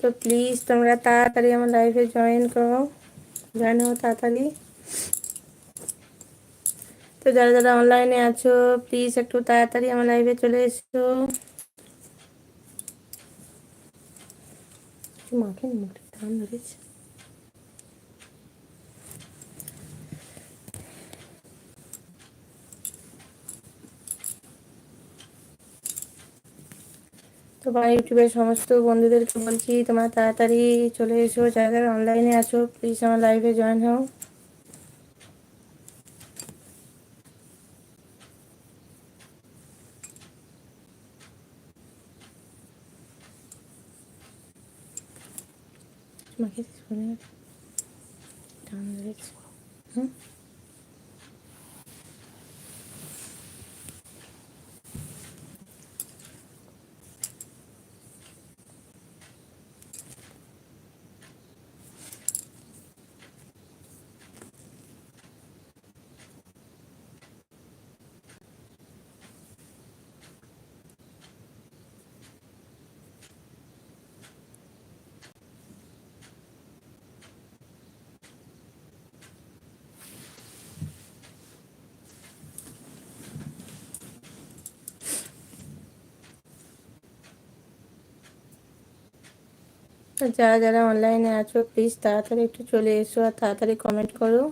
তো প্লিজ তোমরা তাড়াতাড়ি আমার লাইফে জয়েন করো। জয়েন হো তাড়াতাড়ি। তো যারা যারা অনলাইনে আছো প্লিজ একটু তাড়াতাড়ি আমার লাইভে চলে এসো। মাকে মুখে ধান ধরেছে। বা ইউটিউবের সমস্ত বন্ধুদেরকে বলছি, তোমরা তাড়াতাড়ি চলে এসো, যারা অনলাইনে আছো প্লিজ আমার লাইভে জয়েন হও। মাকে শুনে হুম? যারা যারা অনলাইনে আছো প্লিজ তাড়াতাড়ি একটু চলে এসো আর তাড়াতাড়ি কমেন্ট করো।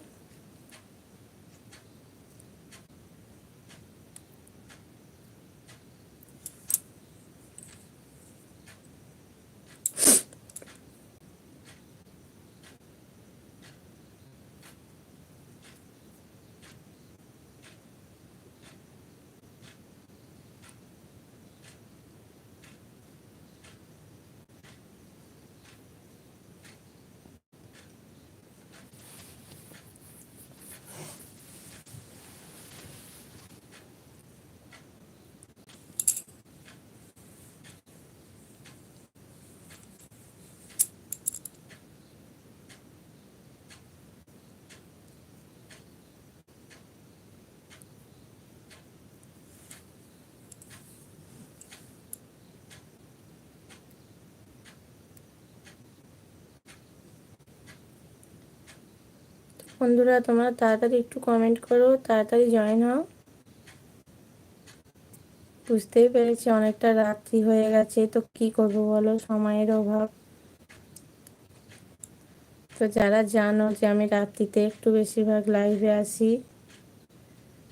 বন্ধুরা, তোমরা তাড়াতাড়ি একটু কমেন্ট করো, তাড়াতাড়ি জয়েন হও। বুঝতেই পেরেছি অনেকটা রাত্রি হয়ে গেছে, তো কি করব বলো, সময়ের অভাব। তো যারা জানো যে আমি রাত্রিতে একটু বেশিরভাগ লাইভে আসি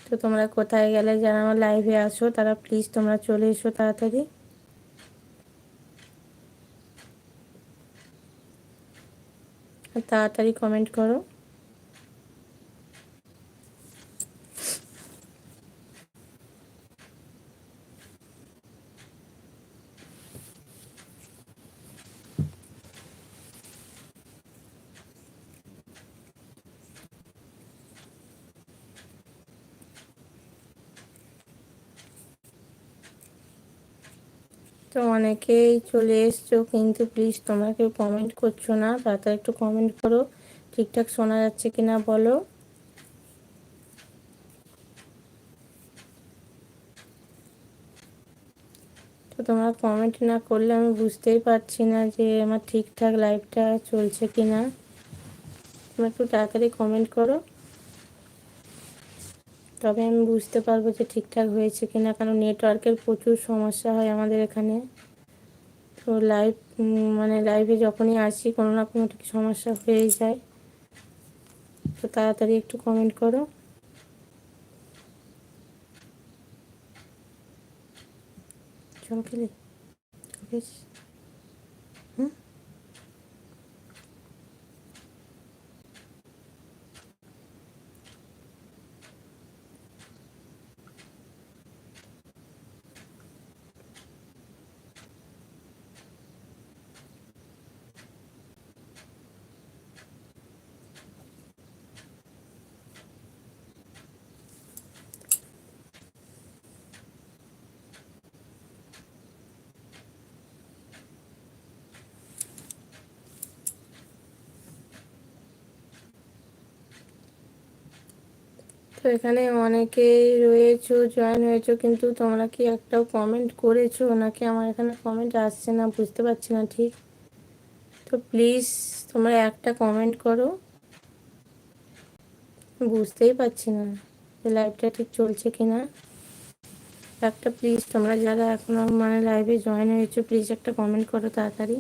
তো তোমরা কোথায় গেলে যারা আমার লাইভে আসো তারা প্লিজ তোমরা চলে এসো তাড়াতাড়ি। তাড়াতাড়ি কমেন্ট করো। তো অনেকেই চলে এসছো, কিন্তু প্লিজ তোমরা কেউ কমেন্ট করছ না। তাড়াতাড়ি একটু কমেন্ট করো, ঠিকঠাক শোনা যাচ্ছে কিনা বলো? তো তোমরা কমেন্ট না করলে আমি বুঝতেই পারছি না যে আমার ঠিকঠাক লাইভটা চলছে কিনা। তোমরা একটু তাড়াতাড়ি কমেন্ট করো। তবে আমি বুঝতে পারব যে ঠিকঠাক হয়েছে কিনা, কারণ নেটওয়ার্কের প্রচুর সমস্যা হয় আমাদের এখানে। তো লাইভ মানে লাইভে যখনই আসি, কোনো না কোনো সমস্যা হয়েই যায়। তো তাড়াতাড়ি একটু কমেন্ট করো। চমকেলি? বেশ হুম তো এখানে অনেকেই রয়েছো জয়েন হয়েছো, কিন্তু তোমরা কি একটাও কমেন্ট করেছ? নাকি আমার এখানে কমেন্ট আসছে না? বুঝতে পারছি না ঠিক। তো প্লিজ তোমরা একটা কমেন্ট করো। বুঝতেই পারছি না লাইভটা ঠিক চলছে কি না একটা প্লিজ তোমরা যারা এখনও মানে লাইভে জয়েন হয়েছো প্লিজ একটা কমেন্ট করো তাড়াতাড়ি।